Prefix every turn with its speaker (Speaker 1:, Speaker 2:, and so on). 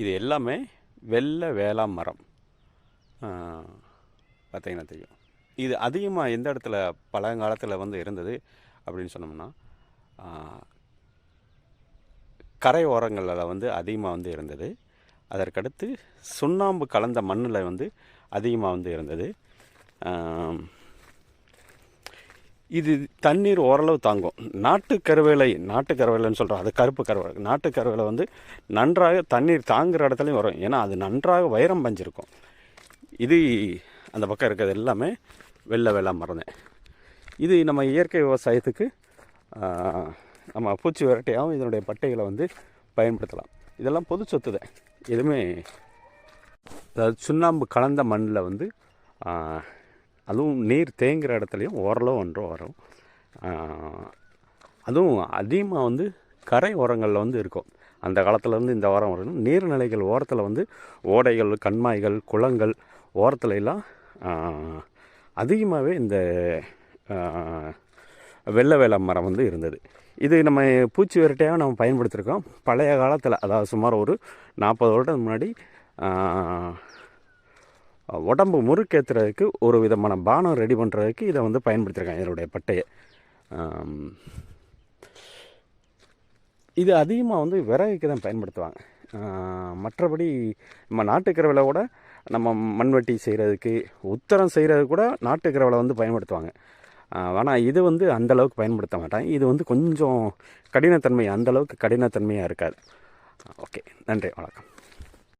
Speaker 1: இது எல்லாமே வெள்ளை வேளாண் மரம். பார்த்தீங்கன்னா தெரியும். இது அதிகமாக எந்த இடத்துல பழங்காலத்தில் வந்து இருந்தது அப்படின்னு சொன்னோம்னா கரை ஓரங்களில் வந்து அதிகமாக வந்து இருந்தது. அதற்கடுத்து சுண்ணாம்பு கலந்த மண்ணில் வந்து அதிகமாக வந்து இருந்தது. இது தண்ணீர் ஓரளவு தாங்கும். நாட்டு கருவேலை நாட்டு கருவேலைன்னு சொல்கிறோம் அது கருப்பு கருவேலை. நாட்டு கருவேலை வந்து நன்றாக தண்ணீர் தாங்குகிற இடத்துலையும் வரும். ஏன்னா அது நன்றாக வைரம் பஞ்சிருக்கும். இது அந்த பக்கம் இருக்கிறது எல்லாமே வெள்ளை வெள்ளை மறந்தேன் இது நம்ம இயற்கை விவசாயத்துக்கு நம்ம பூச்சி விரட்டையாகவும் இதனுடைய பட்டைகளை வந்து பயன்படுத்தலாம். இதெல்லாம் பொது சொத்து தான். எதுவுமே அதாவது சுண்ணாம்பு கலந்த மண்ணில் வந்து அதுவும் நீர் தேங்குகிற இடத்துலையும் ஓரளவு ஒன்றும் வரும். அதுவும் அதிகமாக வந்து கரை ஓரங்களில் வந்து இருக்கும். அந்த காலத்துலேருந்து இந்த வாரம் வரணும் நீர்நிலைகள் ஓரத்தில் வந்து ஓடைகள் கண்மாய்கள் குளங்கள் ஓரத்துல எல்லாம் அதிகமாகவே இந்த வெள்ள வெள்ளை வேலை மரம் வந்து இருந்தது. இது நம்ம பூச்சி விரட்டையாக நம்ம பயன்படுத்தியிருக்கோம் பழைய காலத்தில் அதாவது சுமார் ஒரு நாற்பது வருடம் முன்னாடி உடம்பு முறுக்கேற்றுறதுக்கு ஒரு விதமான பானம் ரெடி பண்ணுறதுக்கு இதை வந்து பயன்படுத்தியிருக்காங்க இதனுடைய பட்டையை. இது அதிகமாக வந்து விறகுக்கு தான் பயன்படுத்துவாங்க. மற்றபடி நம்ம நாட்டுக்கரவலை கூட நம்ம மண்வெட்டி செய்கிறதுக்கு உத்தரம் செய்கிறது கூட நாட்டுக்கிறவளை வந்து பயன்படுத்துவாங்க. ஆனால் இது வந்து அந்த அளவுக்கு பயன்படுத்த மாட்டாங்க. இது வந்து கொஞ்சம் கடினத்தன்மை அந்த அளவுக்கு கடினத்தன்மையாக இருக்காது. ஓகே. நன்றி. வணக்கம்.